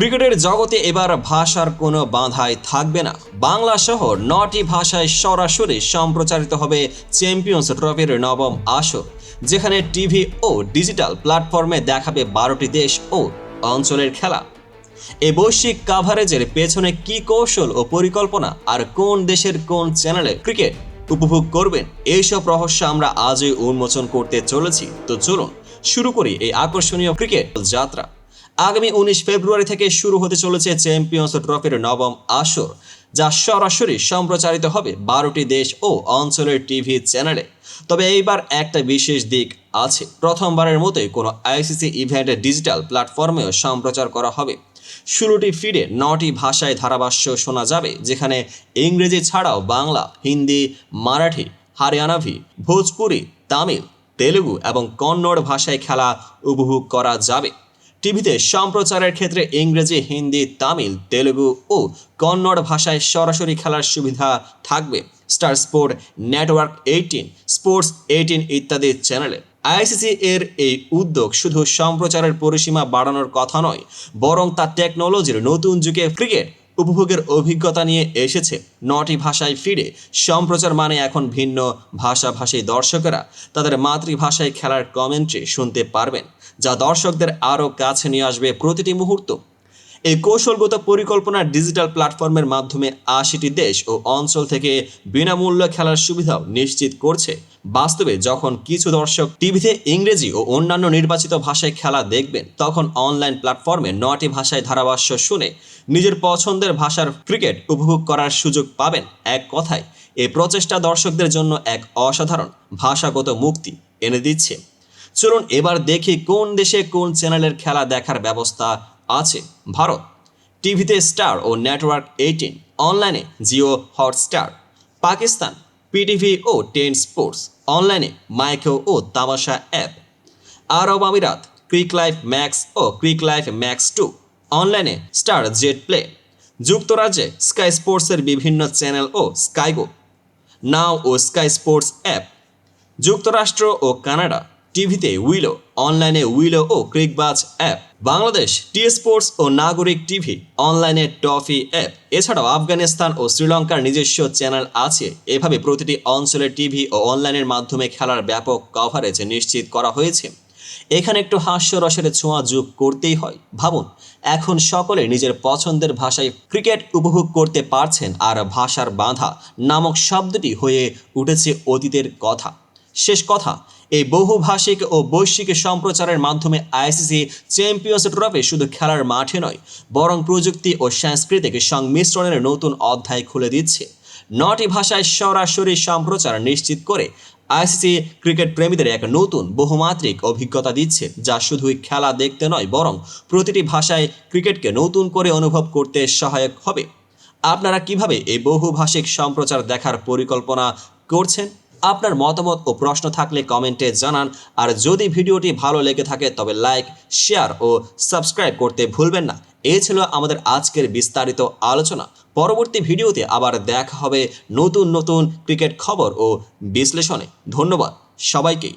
ক্রিকেটের জগতে এবার ভাষার কোনো বাধাই থাকবে না। বাংলা সহ নটি ভাষায় সরাসরি সম্প্রচারিত হবে চ্যাম্পিয়ন্স ট্রফির নবম আসর, যেখানে টিভি ও ডিজিটাল প্ল্যাটফর্মে দেখাবে বারোটি দেশ ও অঞ্চলের খেলা। এ বৈশ্বিক কাভারেজের পেছনে কি কৌশল ও পরিকল্পনা আর কোন দেশের কোন চ্যানেলে ক্রিকেট উপভোগ করবেন, এইসব রহস্য আমরা আজই উন্মোচন করতে চলেছি। তো চলুন, শুরু করি এই আকর্ষণীয় ক্রিকেট যাত্রা। আগামী উনিশ ফেব্রুয়ারি থেকে শুরু হতে চলেছে চ্যাম্পিয়ন্স ট্রফির নবম আসর, যা সরাসরি সম্প্রচারিত হবে বারোটি দেশ ও অঞ্চলের টিভি চ্যানেলে। তবে এইবার একটা বিশেষ দিক আছে। প্রথমবারের মতোই কোনো আইসিসি ইভেন্টের ডিজিটাল প্ল্যাটফর্মেও সম্প্রচার করা হবে। ষোলোটি ফিডে নটি ভাষায় ধারাভাষ্য শোনা যাবে, যেখানে ইংরেজি ছাড়াও বাংলা, হিন্দি, মারাঠি হরিয়ানাভি ভোজপুরি, তামিল, তেলেগু এবং কন্নড় ভাষায় খেলা উপভোগ করা যাবে। টিভিতে সম্প্রচারের ক্ষেত্রে ইংরেজি, হিন্দি, তামিল, তেলুগু ও কন্নড় ভাষায় সরাসরি খেলার সুবিধা থাকবে। Star Sport network eighteen, Sports eighteen ইত্যাদি চ্যানেলে। আইসিসি এর এই উদ্যোগ শুধু সম্প্রচারের পরিসীমা বাড়ানোর কথা নয়, বরং তা টেকনোলজির নতুন যুগে ক্রিকেট উপভোগের অভিজ্ঞতা নিয়ে এসেছে। নটি ভাষায় ফিরে সম্প্রচার মানে এখন ভিন্ন ভাষাভাষী দর্শকেরা তাদের মাতৃভাষায় খেলার কমেন্ট্রি শুনতে পারবেন, যা দর্শকদের আরও কাছে নিয়ে আসবে প্রতিটি মুহূর্ত। এই কৌশলগত পরিকল্পনা ডিজিটাল প্ল্যাটফর্মের মাধ্যমে আশিটি দেশ ও অঞ্চল থেকে বিনামূল্য খেলার সুবিধাও নিশ্চিত করছে। বাস্তবে যখন কিছু দর্শক টিভিতে ইংরেজি ও অন্যান্য নির্বাচিত ভাষায় খেলা দেখবেন, তখন অনলাইন প্ল্যাটফর্মে নটি ভাষায় ধারাভাষ্য শুনে নিজের পছন্দের ভাষার ক্রিকেট উপভোগ করার সুযোগ পাবেন এক কথায়। এই প্রচেষ্টা দর্শকদের জন্য এক অসাধারণ ভাষাগত মুক্তি এনে দিচ্ছে। চলুন এবার দেখি কোন দেশে কোন চ্যানেলের খেলা দেখার ব্যবস্থা আছে। ভারত টিভিতে স্টার ও নেটওয়ার্ক এইটিন, অনলাইনে জিও হটস্টার, পাকিস্তান পিটিভি ও টেন স্পোর্টস, অনলাইনে মাইকো ও তামাশা অ্যাপ, আরব আমিরাত ক্রিক লাইফ ম্যাক্স ও ক্রিক লাইফ ম্যাক্স টু। অনলাইনে স্টার জেট প্লে, যুক্তরাজ্যে স্কাই স্পোর্টসের বিভিন্ন চ্যানেল ও স্কাইগো, নাও ও স্কাই স্পোর্টস অ্যাপ, যুক্তরাষ্ট্র ও কানাডা, টিভিতে উইলো, অনলাইনে উইলো ও Cricbuzz app, Bangladesh T Sports ও নাগরিক টিভি, অনলাইনে টফি অ্যাপ, এছাড়াও আফগানিস্তান ও শ্রীলঙ্কার নিজস্ব চ্যানেল আছে। এভাবে প্রতিটি অঞ্চলের টিভি ও অনলাইনের মাধ্যমে খেলার ব্যাপক কভারেজ নিশ্চিত করা হয়েছে। এখানে একটু হাস্যরসের ছোঁয়া যোগ করতেই হয়। ভাবুন, এখন সকলে নিজের পছন্দের ভাষায় ক্রিকেট উপভোগ করতে পারছেন আর ভাষার বাঁধা নামক শব্দটি হয়ে উঠেছে অতীতের কথা। শেষ কথা, এই বহুভাষিক ও বৈশ্বিক সম্প্রচারের মাধ্যমে আইসিসি চ্যাম্পিয়ন্স ট্রফি শুধু খেলার মাঠে নয়, বরং প্রযুক্তি ও সাংস্কৃতিক সংমিশ্রণের নতুন অধ্যায় খুলে দিচ্ছে। নটি ভাষায় সরাসরি সম্প্রচার নিশ্চিত করে আইসিসি ক্রিকেট প্রেমীদের এক নতুন বহুমাত্রিক অভিজ্ঞতা দিচ্ছে, যা শুধুই খেলা দেখতে নয়, বরং প্রতিটি ভাষায় ক্রিকেটকে নতুন করে অনুভব করতে সহায়ক হবে। আপনারা কীভাবে এই বহুভাষিক সম্প্রচার দেখার পরিকল্পনা করছেন? আপনার মতামত ও প্রশ্ন থাকলে কমেন্টে জানান। আর যদি ভিডিওটি ভালো লেগে থাকে, তবে লাইক, শেয়ার ও সাবস্ক্রাইব করতে ভুলবেন না। এই ছিল আমাদের আজকের বিস্তারিত আলোচনা। পরবর্তী ভিডিওতে আবার দেখা হবে নতুন নতুন ক্রিকেট খবর ও বিশ্লেষণে। ধন্যবাদ সবাইকেই।